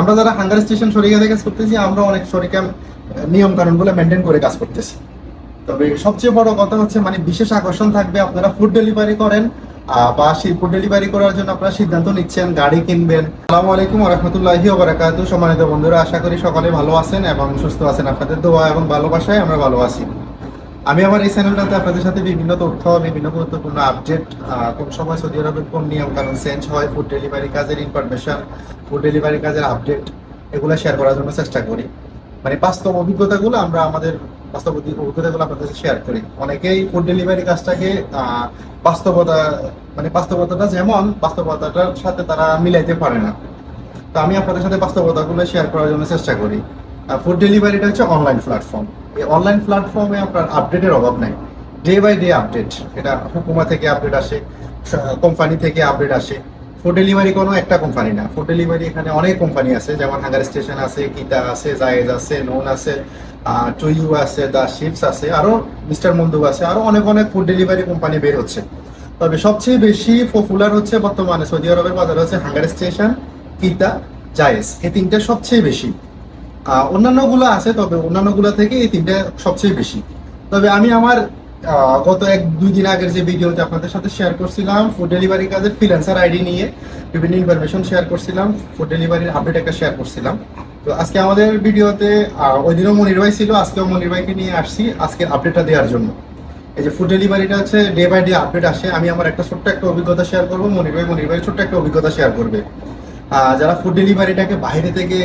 আমরা যারা hunger station শরিকা থেকে কাজ করতেছি, আমরা অনেক শরিকা নিয়ম কানুনগুলো মেনটেন করে কাজ করতেছি। তবে সবচেয়ে বড় কথা হচ্ছে মানে বিশেষ আকর্ষণ থাকবে আপনারা ফুড ডেলিভারি করেন বা সেই ফুড ডেলিভারি করার জন্য আপনারা সিদ্ধান্ত নিচ্ছেন, গাড়ি কিনবেন। আসসালামু আলাইকুম রহমতুল্লাহি ওবারাকাতু সম্মানিত বন্ধুরা, আশা করি সকলে ভালো আছেন এবং সুস্থ আছেন। আপনাদের দোয়া এবং ভালোবাসায় আমরা ভালো আছি। আমি আমার এই চ্যানেলটাতে আপনাদের সাথে বিভিন্ন তথ্য, বিভিন্ন গুরুত্বপূর্ণ আপডেট কোন সময় সৌদি আরবের কোন নিয়ম কানুন চেঞ্জ হয় ফুড ডেলিভারি কাজের ইনফরমেশন ফুড ডেলিভারি কাজের আপডেট এগুলো শেয়ার করার জন্য চেষ্টা করি। মানে বাস্তব অভিজ্ঞতাগুলো আমরা আমাদের বাস্তব অভি- অভিজ্ঞতাগুলো আপনাদের সাথে শেয়ার করি। অনেকেই ফুড ডেলিভারি কাজটাকে বাস্তবতা মানে বাস্তবতাটা যেমন, বাস্তবতাটার সাথে তারা মিলাইতে পারে না। তো আমি আপনাদের সাথে বাস্তবতাগুলো শেয়ার করার জন্য চেষ্টা করি। ফুড ডেলিভারিটা হচ্ছে অনলাইন প্ল্যাটফর্ম এই অনলাইন প্ল্যাটফর্মে আপনার আপডেটের অভাব নাই। ডে বাই ডে আপডেট এটা হুকুমা থেকে আপডেট আসে কোম্পানি থেকে আপডেট আসে। ফুড ডেলিভারি কোনো একটা কোম্পানি না। ফুড ডেলিভারি এখানে অনেক কোম্পানি আছে, যেমন হাঙ্গার স্টেশন আছে কিতা আছে জায়েজ আছে নোন আছে টুইউ আছে দ্য শিপস আছে আরও মিস্টার মন্দুব আছে আরও অনেক অনেক ফুড ডেলিভারি কোম্পানি বের হচ্ছে। তবে সবচেয়ে বেশি পপুলার হচ্ছে বর্তমানে সৌদি আরবের বাজার হচ্ছে হাঙ্গার স্টেশন কিতা জায়েজ এই তিনটা সবচেয়ে বেশি। অন্যান্যগুলো আছে, তবে অন্যান্যগুলো থেকে এই তিনটা সবচেয়ে বেশি। তবে আমি আমার গত এক, দুই দিন আগের যে ভিডিওতে আপনাদের সাথে শেয়ার করছিলাম ফুড ডেলিভারি কাজের ফ্রিল্যান্সার আইডি নিয়ে বিভিন্ন ইনফরমেশন শেয়ার করছিলাম ফুড ডেলিভারির আপডেট একটা শেয়ার করছিলাম। তো আজকে আমাদের ভিডিওতে ওই দিনও মনির ভাই ছিল, আজকেও মনির ভাইকে নিয়ে আসছি আজকের আপডেটটা দেওয়ার জন্য। এই যে ফুড ডেলিভারিটা হচ্ছে ডে বাই ডে আপডেট আসে, আমি আমার একটা ছোট্ট একটা অভিজ্ঞতা শেয়ার করব মনির ভাই মনির ভাই ছোট্ট একটা অভিজ্ঞতা শেয়ার করবে। যারা ফুড ডেলিভারিটাকে বাইরে থেকে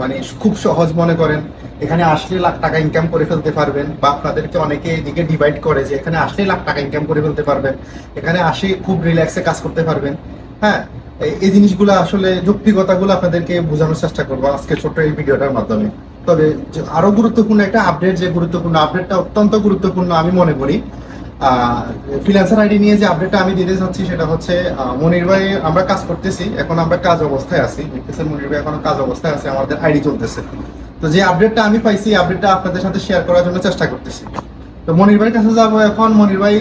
মানে খুব সহজ মনে করেন, এখানে আসলে লাখ টাকা ইনকাম করে ফেলতে পারবেন বা আপনাদেরকে অনেকে এদিকে ডিভাইড করে যে এখানে আসলে লাখ টাকা ইনকাম করে ফেলতে পারবেন, এখানে আসে খুব রিল্যাক্সে কাজ করতে পারবেন। হ্যাঁ এই- জিনিসগুলো আসলে যৌক্তিকতাগুলো আপনাদেরকে বোঝানোর চেষ্টা করব আজকে ছোট্ট এই ভিডিওটার মাধ্যমে। তবে আরও গুরুত্বপূর্ণ একটা আপডেট যে গুরুত্বপূর্ণ আপডেটটা অত্যন্ত গুরুত্বপূর্ণ আমি মনে করি ফ্রিল্যান্সার আইডি নিয়ে যে আপডেটটা আমি দিতে চাচ্ছি সেটা হচ্ছে মনির ভাই, আমরা কাজ করতেছি, এখন আমরা কাজ অবস্থায় আছি। দেখতেছেন মনির ভাই এখনও কাজ অবস্থায় আছে, আমাদের আইডি চলতেছে। তো যে আপডেটটা আমি পাইছি আপডেটটা আপনাদের সাথে শেয়ার করার জন্য চেষ্টা করতেছি। তো মনির ভাইয়ের কাছে যাব এখন। মনির ভাই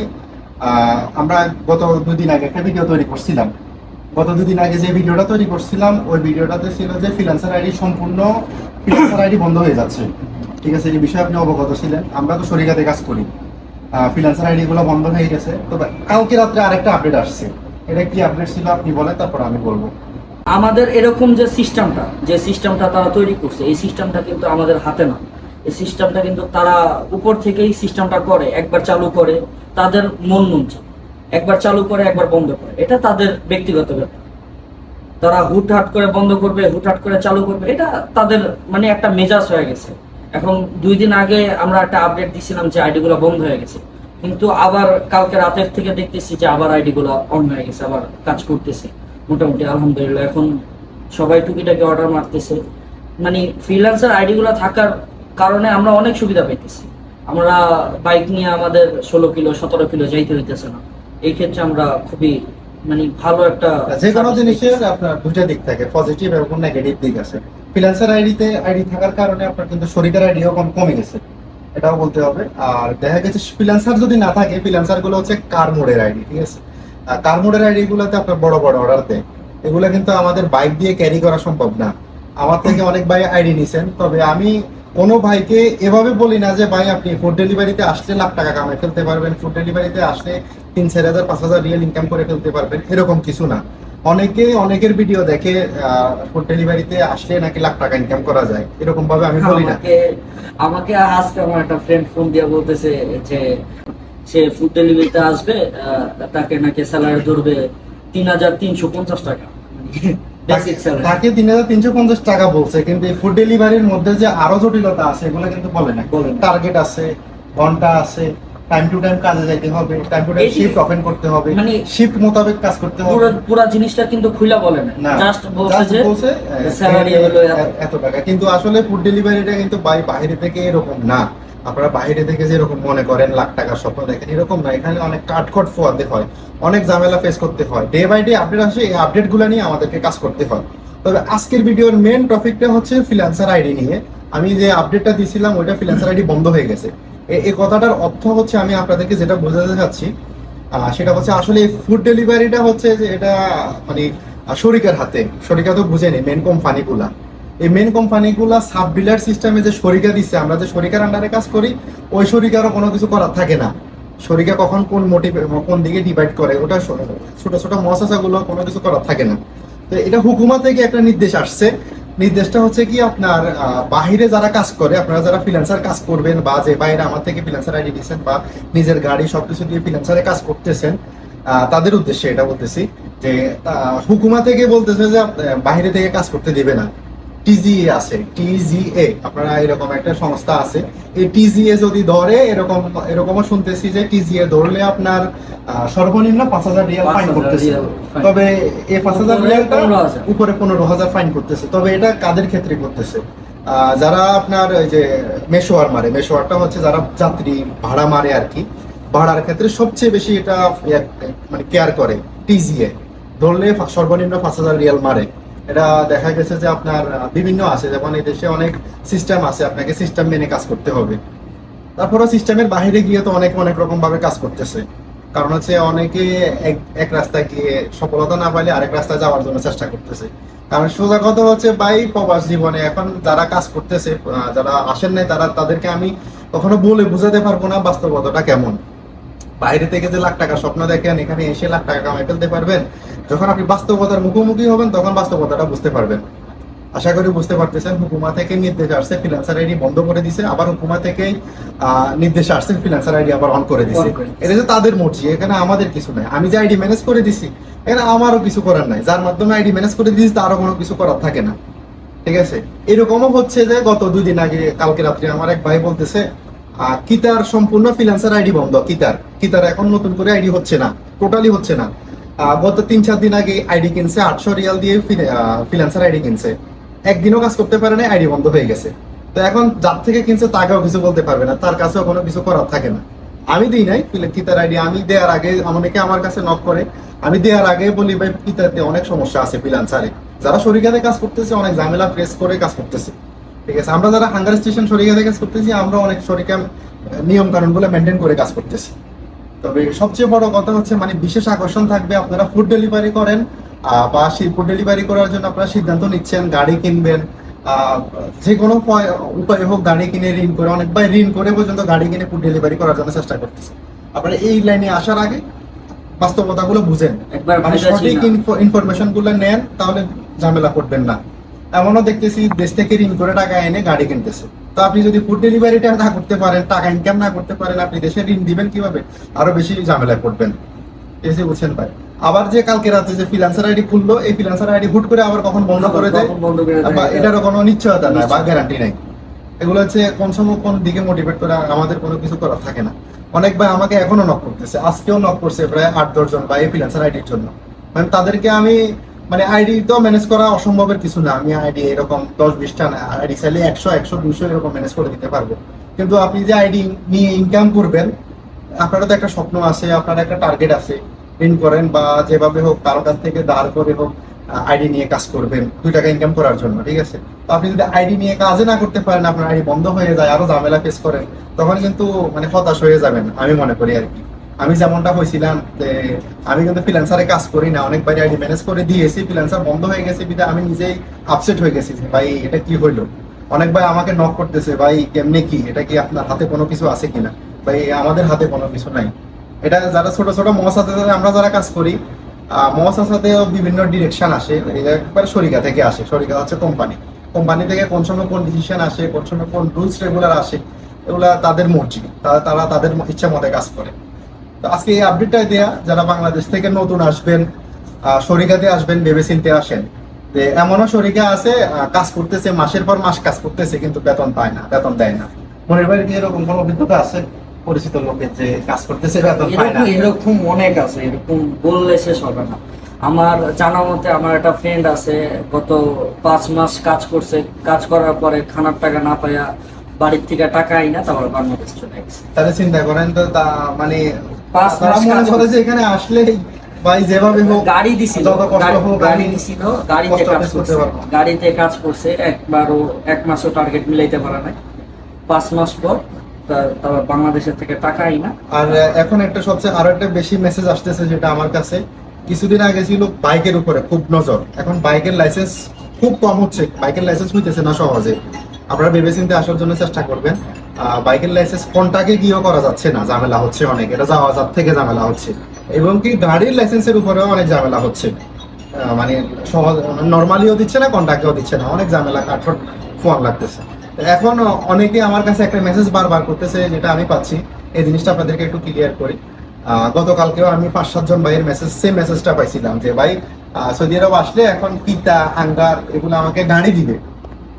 আমরা গত দুদিন আগে একটা ভিডিও তৈরি করছিলাম। গত দুদিন আগে যে ভিডিওটা তৈরি করছিলাম, ওই ভিডিওটাতে ছিল যে ফ্রিল্যান্সার আইডি সম্পূর্ণ ফ্রিল্যান্সার আইডি বন্ধ হয়ে যাচ্ছে। ঠিক আছে, এই বিষয়ে আপনি অবগত ছিলেন। আমরা তো শরিকাতে কাজ করি। ফ্রিল্যান্সার আইডি গুলো বন্ধ হয়ে গেছে। তবে কালকে রাত্রে আরেকটা আপডেট আসছে। এটা কি আপডেট ছিল আপনি বলেন, তারপর আমি বলব। আমাদের এরকম যে সিস্টেমটা যে সিস্টেমটা তারা তৈরি করছে, এই সিস্টেমটা কিন্তু আমাদের হাতে না। এই সিস্টেমটা কিন্তু তারা উপর থেকেই সিস্টেমটা করে, একবার চালু করে, তাদের মন মঞ্চে একবার চালু করে, একবার বন্ধ করে। এটা তাদের ব্যক্তিগত ব্যাপার। তারা হুটহাট করে বন্ধ করবে, হুটহাট করে চালু করবে, এটা তাদের মানে একটা মেজাজ হয়ে গেছে। এখন দুই দিন আগে আমরা একটা আপডেট দিছিলাম যে আইডি গুলো বন্ধ হয়ে গেছে। কিন্তু আবার কালকে রাতের থেকে দেখতেছি যে আবার আইডি গুলো অন হয়ে গেছে আবার কাজ করতেছে। মোটামুটি আলহামদুলিল্লাহ এখন সবাই টুকিটাকি অর্ডার মারতেছে। মানে ফ্রিল্যান্সার আইডি গুলো থাকার কারণে আমরা অনেক সুবিধা পাইতেছি। আমরা বাইক নিয়ে আমাদের ষোলো কিলো সতেরো কিলো যাইতে হইতেছে না। এই ক্ষেত্রে আমরা খুবই মানে ভালো একটা যে কোনো জিনিসের আপনার দুইটা দিক থাকে পজিটিভ এবং নেগেটিভ দিক আছে। ফ্রিল্যান্সার আইডিতে আইডি থাকার কারণে আপনার কিন্তু শরিকার আইডিও কম কমে গেছে। এটাও বলতে হবে। আর দেখা গেছে ফ্রিল্যান্সার যদি না থাকে ফ্রিল্যান্সারগুলো হচ্ছে কার মোডের আইডি ঠিক আছে? কার মোডের আইডি গুলোতে আপনার বড় বড় অর্ডার দেয়। এগুলো কিন্তু আমাদের বাইক দিয়ে ক্যারি করা সম্ভব না। আমার থেকে অনেক ভাই আইডি নিছেন। তবে আমি কোনো ভাইকে এভাবে বলি না যে, ভাই, আপনি ফুড ডেলিভারিতে আসলে লাখ টাকা কামাই ফেলতে পারবেন। ফুড ডেলিভারিতে আসলে তিন, চার হাজার, পাঁচ হাজার রিয়েল ইনকাম করে ফেলতে পারবেন। এরকম কিছু না। অনেকে অনেকের ভিডিও দেখে ফুড ডেলিভারিতে আসলে নাকি লাখ টাকা ইনকাম করা যায়। এরকম ভাবে আমি বলি না। আমাকে আজকে আমার একটা ফ্রেন্ড ফোন দিয়ে বলতেছে যে সে ফুড ডেলিভারিতে আসবে তাকে নাকি স্যালারি ধরবে তিন হাজার তিনশো পঞ্চাশ টাকা। তাকে তিন হাজার তিনশো পঞ্চাশ টাকা বলছে কিন্তু ফুড ডেলিভারির মধ্যে যে আরও জটিলতা আছে এগুলো কিন্তু বলে না। টার্গেট আছে ঘণ্টা আছে টাইম টু টাইম কাজে যাইতে হবে time to time shift open করতে হবে মানে- শিফট মোতাবেক কাজ করতে হবে। পুরো পুরো জিনিসটা কিন্তু খুলে বলে না। জাস্ট বলছে যে স্যালারি হলো এত। টাকা। কিন্তু আসলে ফুড ডেলিভারিটা কিন্তু বাই বাইরে থেকে এরকম না। আপনারা বাইরে থেকে যেরকম মনে করেন লাখ টাকার স্বপ্ন দেখেন এরকম না। এখানে অনেক কাটখট ফোয়াতে হয় অনেক ঝামেলা ফেস করতে হয়। ডে বাই ডে আপডেট আসে এই আপডেটগুলো নিয়ে আমাদেরকে কাজ করতে হয়। তবে আজকের ভিডিওর মেন টপিকটা হচ্ছে ফ্রিল্যান্সার আইডি নিয়ে। আমি যে আপডেটটা দিছিলাম ওইটা ফ্রিল্যান্সার আইডি বন্ধ হয়ে গেছে। এই কথাটার অর্থ হচ্ছে আমি আপনাদেরকে যেটা বোঝাতে চাচ্ছি সেটা হচ্ছে আসলে ফুড ডেলিভারিটা হচ্ছে যে এটা মানে শরিকার হাতে। শরিকা তো বুঝেনি মেন কোম্পানিগুলা এই মেন কোম্পানিগুলো সাব ডিলার সিস্টেমে যে শরিকা দিচ্ছে আমরা যে শরিকার আন্ডারে কাজ করি, ওই শরিকারও কোনো কিছু করার থাকে না। শরিকা কখন কোন মোটিভ কোন দিকে ডিভাইড করে, ওটা ছোট ছোট মহাসাগুলো কোনো কিছু করার থাকে না। তো এটা হুকুমা থেকে একটা নির্দেশ আসছে নির্দেশটা হচ্ছে কি আপনার বাহিরে যারা কাজ করে, আপনারা যারা ফ্রিল্যান্সার কাজ করবেন বা যে বাইরে আমার থেকে ফ্রিল্যান্সার আইডি দিচ্ছেন বা নিজের গাড়ি সবকিছু দিয়ে ফ্রিল্যান্সারে কাজ করতেছেন তাদের উদ্দেশ্যে এটা বলতেছি যে হুকুমা থেকে বলতেছে যে বাইরে থেকে কাজ করতে দিবে না। টিজিএ আছে টিজিএ আপনারা এরকম একটা সংস্থা আছে। এই টিজিএ যদি ধরে এরকম এরকমও শুনতেছি যে টিজিএ ধরলে আপনার সর্বনিম্ন পাঁচ হাজার রিয়াল ফাইন করতেছে। তবে এই পাঁচ হাজার রিয়ালটা উপরে পনেরো হাজার ফাইন করতেছে। তবে এটা কাদের ক্ষেত্রে করতেছে? যারা আপনার ওই যে মেশোয়ার মারে মেশোয়ারটা হচ্ছে যারা যাত্রী ভাড়া মারে আর কি ভাড়ার ক্ষেত্রে সবচেয়ে বেশি এটা মানে কেয়ার করে টিজিএ ধরলে সর্বনিম্ন পাঁচ হাজার রিয়াল মারে। এটা দেখা গেছে যে আপনার বিভিন্ন আছে, যেমন এই দেশে অনেক সিস্টেম আছে, আপনাকে সিস্টেম মেনে কাজ করতে হবে। তারপরে সিস্টেমের বাইরে গিয়ে তো অনেক অনেক রকম ভাবে কাজ করতেছে। কারণ হচ্ছে অনেকে এক এক রাস্তায় গিয়ে সফলতা না পাইলে আরেক রাস্তায় যাওয়ার জন্য চেষ্টা করতেছে। কারণ সোজা কথা হচ্ছে বাই প্রবাস জীবনে এখন যারা কাজ করতেছে যারা আসেন নাই, তারা, তাদেরকে আমি কখনো বলে বুঝাতে পারব না বাস্তবতাটা কেমন। বাইরে থেকে যে লাখ টাকা স্বপ্ন দেখেন, এখানে এসে লাখ টাকা কামাই ফেলতে পারবেন যখন আপনি বাস্তবতার মুখোমুখি হবেন তখন বাস্তবতাটা বুঝতে পারবেন। আশা করি বুঝতে পারতেছেন হুকুমা থেকে নির্দেশ আসছে ফ্রিল্যান্সার আইডি বন্ধ করে দিছে আবার হুকুমা থেকে নির্দেশ আসছে ফ্রিল্যান্সার আইডি আবার অন করে দিছে। এটা যে তাদের মর্জি এখানে আমাদের কিছু নাই। আমি যে আইডি ম্যানেজ করে দিছি এখানে আমারও কিছু করার নাই। যার মাধ্যমে আইডি ম্যানেজ করে দিয়েছি তারও কোনো কিছু করার থাকে না। ঠিক আছে? এরকমও হচ্ছে যে গত দুই দিন আগে কালকে রাত্রে আমার এক ভাই বলতেছে কিতার সম্পূর্ণ ফ্রিল্যান্সার আইডি বন্ধ কিতার। কিতার এখন নতুন করে আইডি হচ্ছে না টোটালি হচ্ছে না। গত তিন, চার দিন আগে আইডি কিনছে, আটশো রিয়াল দিয়ে ফ্রিল্যান্সার আইডি কিনছে। একদিনও কাজ করতে পারে না আইডি বন্ধ হয়ে গেছে। তো এখন যার থেকে কিনছে তাকেও কিছু বলতে পারবে না, তার কাছেও কোনো কিছু করার থাকে না। আমি দিই নাই কিতার আইডি আমি দেওয়ার আগে অনেকে আমার কাছে নক করে। আমি দেওয়ার আগে বলি, ভাই, কিতাতে অনেক সমস্যা আছে ফ্রিল্যান্সারে যারা শরিকাতে কাজ করতেছে, অনেক ঝামেলা ফেস করে কাজ করতেছে। ঠিক আছে, আমরা যারা হাঙ্গার স্টেশন শরিকাতে কাজ করতেছি, আমরা অনেক শরিকা নিয়ম কানুন বলে মেনটেন করে কাজ করতেছি। তবে সবচেয়ে বড় কথা হচ্ছে মানে বিশেষ আকর্ষণ থাকবে আপনারা ফুড ডেলিভারি করেন বা সেই ফুড ডেলিভারি করার জন্য আপনারা সিদ্ধান্ত নিচ্ছেন গাড়ি কিনবেন যে কোনো পয়- উপায়ে হোক গাড়ি কিনে ঋণ করে অনেক ভাই ঋণ করে পর্যন্ত গাড়ি কিনে ফুড ডেলিভারি করার জন্য চেষ্টা করতেছে। আপনারা এই লাইনে আসার আগে বাস্তবতাগুলো বুঝেন। একবার মানে সঠিকগুলো নেন তাহলে ঝামেলা করবেন না। এমনও দেখতেছি দেশ থেকে ঋণ করে টাকা এনে গাড়ি কিনতেছে। তো আপনি যদি ফুড ডেলিভারিটা না করতে পারেন টাকা ইনকাম না করতে পারেন আপনি দেশে ঋণ দিবেন কীভাবে? আরও বেশি ঝামেলায় পড়বেন। এসে বুঝছেন ভাই। আবার যে কালকে রাতে যে ফ্রিল্যান্সার আইডি খুললো এই ফ্রিল্যান্সার আইডি হুট করে আবার কখন বন্ধ করে দেয়? বা এটারও কোনো নিশ্চয়তা নাই বা গ্যারান্টি নাই। এগুলো হচ্ছে কোন সময় কোন দিকে মোটিভেট করে আমাদের কোনো কিছু করার থাকে না। অনেক ভাই আমাকে এখনও নক করতেছে আজকেও নক করছে প্রায় আট দশ জন বা এই ফ্রিল্যান্সার আইডির জন্য। মানে তাদেরকে আমি মানে আইডি তো ম্যানেজ করা অসম্ভবের কিছু না। আমি আইডি এরকম দশ বিশটা না আইডি চাইলে একশো একশো দুশো এরকম ম্যানেজ করে দিতে পারব। কিন্তু আপনি যে আইডি নিয়ে ইনকাম করবেন, আপনারও তো একটা স্বপ্ন আছে, আপনার একটা টার্গেট আছে। ঋণ করেন বা যেভাবে হোক, কারও কাছ থেকে দাঁড় করে হোক আইডি নিয়ে কাজ করবেন, দুই টাকা ইনকাম করার জন্য, ঠিক আছে? তো আপনি যদি আইডি নিয়ে কাজে না করতে পারেন, আপনার আইডি বন্ধ হয়ে যায়, আরও ঝামেলা ফেস করেন তখন কিন্তু মানে হতাশ হয়ে যাবেন, আমি মনে করি আর কি। আমি যেমনটা হয়েছিলাম যে আমি কিন্তু ফ্রিল্যান্সারে কাজ করি না, অনেক বাইরে আইডি ম্যানেজ করে দিয়েছি ফ্রিল্যান্সার বন্ধ হয়ে গেছে বিধায় আমি নিজেই আপসেট হয়ে গেছি যে ভাই, এটা কি হইল? অনেক ভাই আমাকে নক করতেছে, ভাই, কেমনে কি? এটা কি আপনার হাতে কোনো কিছু আছে কিনা? ভাই, আমাদের হাতে কোনো কিছু নাই। এটা যারা ছোট ছোট মহাসাতে আমরা যারা কাজ করি মহাসাতেও বিভিন্ন ডিরেকশন আসে। একবার শরিকা থেকে আসে। শরিকা হচ্ছে কোম্পানি কোম্পানি থেকে কোন সময় কোন ডিসিশন আসে, কোন সময় কোন রুলস রেগুলার আসে, এগুলা তাদের মর্জি। তারা তাদের ইচ্ছা মতে কাজ করে। তো আজকে এই আপডেটটা দেয়া যারা বাংলাদেশ থেকে নতুন আসবেন শরিকাতে আসবেন ভেবে চিনতে আসেন এমনও শরিকা আছে কাজ করতেছে মাসের পর মাস কাজ করতেছে কিন্তু বেতন পায় না বেতন দেয় না। মনের বাড়ি কি এরকম কোনো অভিজ্ঞতা আছে? পরিচিত লোকের যে কাজ করতেছে বেতন পায় না। এরকম অনেক আছে এরকম বললে শেষ হবে না। আমার জানা মতে আমার একটা ফ্রেন্ড আছে গত পাঁচ মাস কাজ করছে কাজ করার পরে খানার টাকা না পাইয়া বাড়ির থেকে টাকা আইনা তারপর বাংলাদেশ চলে গেছে। তাহলে চিন্তা করেন তো তা মানে পাঁচ মাস মনে করে যে এখানে আসলে ভাই যেভাবে হোক গাড়ি দিছিল গাড়ি- দিছিল গাড়িতে কাজ করতে করছে। গাড়িতে কাজ করছে একবারও এক মাসও টার্গেট মিলাইতে পারে নাই। পাঁচ মাস পর তারপর বাংলাদেশের থেকে টাকা আইনা আর এখন একটা সবচেয়ে আরও একটা বেশি মেসেজ আসতেছে যেটা আমার কাছে। কিছুদিন আগে ছিল বাইকের উপরে খুব নজর। এখন বাইকের লাইসেন্স খুব কম হচ্ছে বাইকের লাইসেন্স হইতেছে না সহজে। আপনারা ভেবে চিন্তে আসার জন্য চেষ্টা করবেন। বাইকের লাইসেন্স কোনটাকে গিয়েও করা যাচ্ছে না, ঝামেলা হচ্ছে অনেক। এটা যাওয়া যার থেকে ঝামেলা হচ্ছে। এবং কি গাড়ির লাইসেন্সের উপরেও অনেক ঝামেলা হচ্ছে। মানে সহজ নর্মালিও দিচ্ছে না কন্ট্যাক্টেও দিচ্ছে না। অনেক ঝামেলা কাঠোর ফোন লাগতেছে। এখন অনেকে আমার কাছে একটা মেসেজ বারবার করতেছে, যেটা আমি পাচ্ছি। এই জিনিসটা আপনাদেরকে একটু ক্লিয়ার করি। গতকালকেও আমি পাঁচ, সাতজন ভাইয়ের মেসেজ সেম মেসেজটা পাইছিলাম যে, ভাই সৌদি আরব আসলে এখন পিতা হাঙ্গার এগুলো আমাকে গাড়ি দিবে।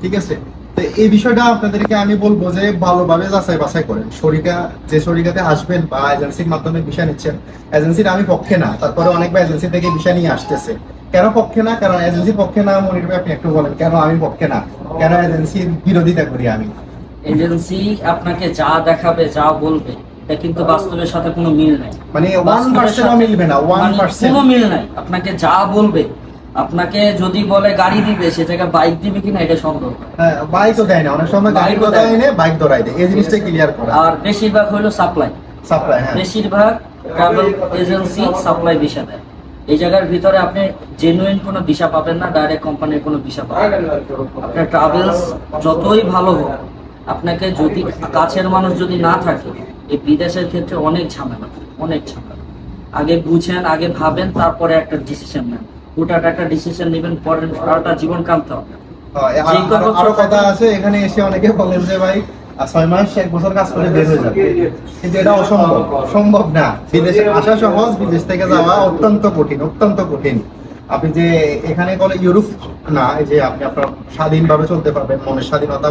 ঠিক আছে? তো এই বিষয়টা আপনাদেরকে আমি বলব যে ভালোভাবে যাচাই বাছাই করেন। শরিকা যে শরিকাতে আসবেন বা এজেন্সির মাধ্যমে বিষয় নিচ্ছেন এজেন্সির আমি পক্ষে না। তারপরে অনেক বা এজেন্সি থেকে বিষয় নিয়ে আসতেছে। কেন পক্ষে না? কারণ এজেন্সির পক্ষে না মনির ভাই আপনি একটু বলেন কেন আমি পক্ষে না? কেন এজেন্সির বিরোধিতা করি আমি? এজেন্সি আপনাকে যা দেখাবে যা বলবে এটা কিন্তু বাস্তবের সাথে কোনো মিল নাই। মানে ওয়ান বাস্তবের পার্সেন্টও মিলবে না ওয়ান মানে পার্সেন্ট কোনো মিল নাই। আপনাকে যা বলবে আপনাকে যদি বলে গাড়ি দিবে সে জায়গায় বাইক দিবে কিনা এটা সন্দেহ। হ্যাঁ বাইকও দেয় না। অনেক সময় গাড়ির কথা। এনে বাইক ধরাই দেয়। এই জিনিসটা ক্লিয়ার করা। আর বেশিরভাগ হলো সাপ্লাই সাপ্লাই হ্যাঁ। বেশিরভাগ ট্রাভেল এজেন্সি সাপ্লাই ভিসা দেয়। এই জায়গার ভিতরে আপনি জেনুইন কোনো ভিসা পাবেন না ডাইরেক্ট কোম্পানির কোনো ভিসা পাবেন না। আপনার ট্রাভেলস যতই ভালো হোক আপনাকে যদি কাছের মানুষ যদি না থাকে এই বিদেশের ক্ষেত্রে অনেক ঝামেলা অনেক ঝামেলা। আগে বুঝেন আগে ভাবেন তারপরে একটা ডিসিশন নেন। হুটাট একটা ডিসিশন নেবেন পরে সারাটা জীবন কামতে হবে আর- কথা আছে এখানে এসে অনেকে বলেন যে ভাই ছয় মাস এক বছর কাজ করে বের হয়ে যাবে কিন্তু এটা অসম্ভব। সম্ভব না। বিদেশে আসা সহজ বিদেশ থেকে যাওয়া অত্যন্ত কঠিন অত্যন্ত কঠিন। আপনি যে এখানে বলে ইউরোপ না এই যে আপনি আপনার স্বাধীনভাবে চলতে পারবেন মনের স্বাধীনতা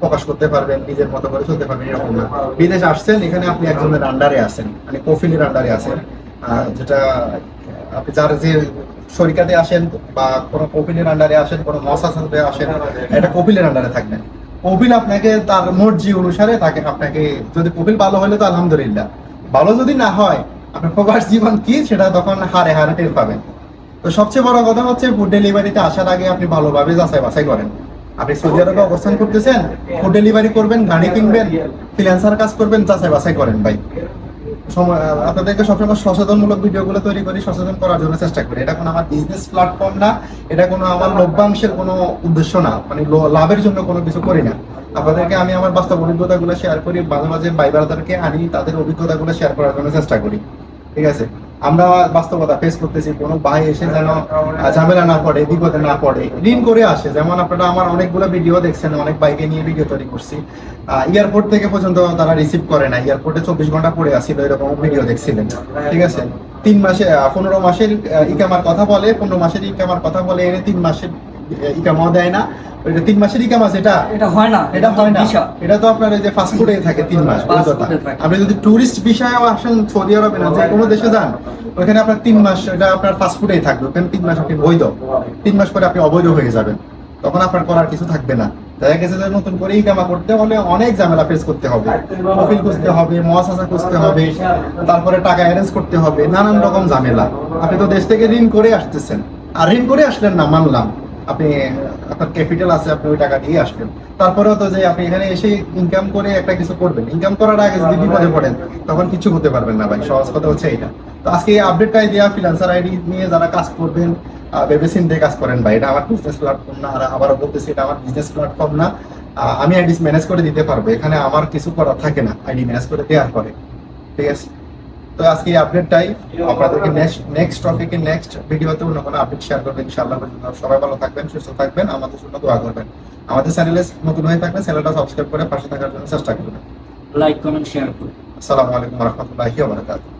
প্রকাশ করতে পারবেন নিজের মতো করে চলতে পারবেন এরকম না। বিদেশ আসছেন এখানে আপনি একজনের আন্ডারে আছেন মানে কফিলের আন্ডারে আছেন। যেটা আপনি যার যে শরিকাতে আসেন বা কোনো কপিলের আন্ডারে আসেন, কোনো মহাসাসে আসেন, এটা কপিলের আন্ডারে থাকবেন। কপিল আপনাকে তার মর্জি অনুসারে তাকে আপনাকে যদি কপিল ভালো হলে তো আলহামদুলিল্লাহ। ভালো যদি না হয়, আপনার প্রবাস জীবন কি সেটা তখন হারে হারে টের পাবেন। তো সবচেয়ে বড় কথা হচ্ছে ফুড ডেলিভারিতে আসার আগে আপনি ভালোভাবে যাচাই বাছাই করেন। আপনি সৌদি আরবে অবস্থান করতেছেন ফুড ডেলিভারি করবেন, গাড়ি কিনবেন ফ্রিল্যান্সার কাজ করবেন, যাচাই বাছাই করেন ভাই। আপনাদেরকে সবসময় সচেতনমূলক ভিডিওগুলো তৈরি করি, সচেতন করার জন্য চেষ্টা করি। এটা কোনো আমার বিজনেস প্ল্যাটফর্ম না, এটা কোনো আমার লভ্যাংশের কোনো উদ্দেশ্য না মানে লাভের জন্য কোনো কিছু করি না। আপনাদেরকে আমি আমার বাস্তব অভিজ্ঞতাগুলো শেয়ার করি, মাঝে মাঝে ভাই ব্রাদারকে আনি, তাদের অভিজ্ঞতাগুলো শেয়ার করার জন্য চেষ্টা করি। ঠিক আছে? আমরা বাস্তবতা ফেস করতেছি, কোনো ভাই এসে যেন ঝামেলা না পড়ে বিপদে না পড়ে, ঋণ করে আসে। যেমন আপনারা আমার অনেকগুলো ভিডিও দেখছেন, অনেক বাইকে নিয়ে ভিডিও তৈরি করছি। এয়ারপোর্ট থেকে পর্যন্ত তারা রিসিভ করে না এয়ারপোর্টে চব্বিশ ঘণ্টা পড়ে আসছিল, এরকম ভিডিও দেখছিলেন। ঠিক আছে? তিন মাসে পনেরো মাসের ইকামার কথা বলে, পনেরো মাসের ইকামার কথা বলে এনে তিন মাসের আহ, ইকামাও দেয় না। ওইটা তিন মাসের ইকামা যেটা এটা? হয় না এটা হয় না। ভিসা। এটা তো আপনার এই যে ফাস্টফুডে থাকে তিন মাস। আপনি যদি টুরিস্ট বিষয়ে আসেন সৌদি আরবে না যে কোনো দেশে যান ওখানে আপনার তিন মাস এটা আপনার ফাস্টফুডেই থাকবে। ওখানে তিন মাস আপনি বৈধ। তিন মাস পরে আপনি অবৈধ হয়ে যাবেন। তখন আপনার করার কিছু থাকবে না। দেখা গেছে যে নতুন করে ইকামা করতে হলে অনেক ঝামেলা ফেস করতে হবে। কপিল খুঁজতে হবে মহাসাসা খুঁজতে হবে তারপরে টাকা অ্যারেঞ্জ করতে হবে নানান রকম ঝামেলা। আপনি তো দেশ থেকে ঋণ করে আসতেছেন। আর ঋণ করে আসলেন না মানলাম। আপনি আপনার ক্যাপিটাল আছে, আপনি ওই টাকা দিয়ে আসবেন। তারপরেও তো যে আপনি এখানে এসে ইনকাম করে একটা কিছু করবেন। ইনকাম করার আগে যদি বিপদে পড়েন, তখন কিছু হতে পারবেন না ভাই, সহজ কথা হচ্ছে এটা। তো আজকে এই আপডেটটাই দেওয়া ফ্রিল্যান্সার আইডি নিয়ে যারা কাজ করবেন ভেবে চিন্তে কাজ করেন ভাই, এটা আমার বিজনেস প্ল্যাটফর্ম না, আর আবারও বলতেছি এটা আমার বিজনেস প্ল্যাটফর্ম না। আমি আইডি ম্যানেজ করে দিতে পারব, এখানে আমার কিছু করার থাকে না আইডি ম্যানেজ করে দেওয়ার পরে। ঠিক আছে? তো আজকে এই আপডেটটাই আপনাদেরকে নেক্সট নেক্সট টপিকে নেক্সট ভিডিওতে অন্য কোনো আপডেট শেয়ার করবেন। ইনশাআল্লাহ সবাই ভালো থাকবেন সুস্থ থাকবেন আমাদের জন্য দোয়া করবেন। আমাদের চ্যানেলে নতুন হয়ে থাকলে চ্যানেলটা সাবস্ক্রাইব করে পাশে থাকার জন্য চেষ্টা করবেন। লাইক কমেন্ট শেয়ার করুন। আসসালামু আলাইকুম রহমতুল্লাহি ওয়া বারাকাতুহু।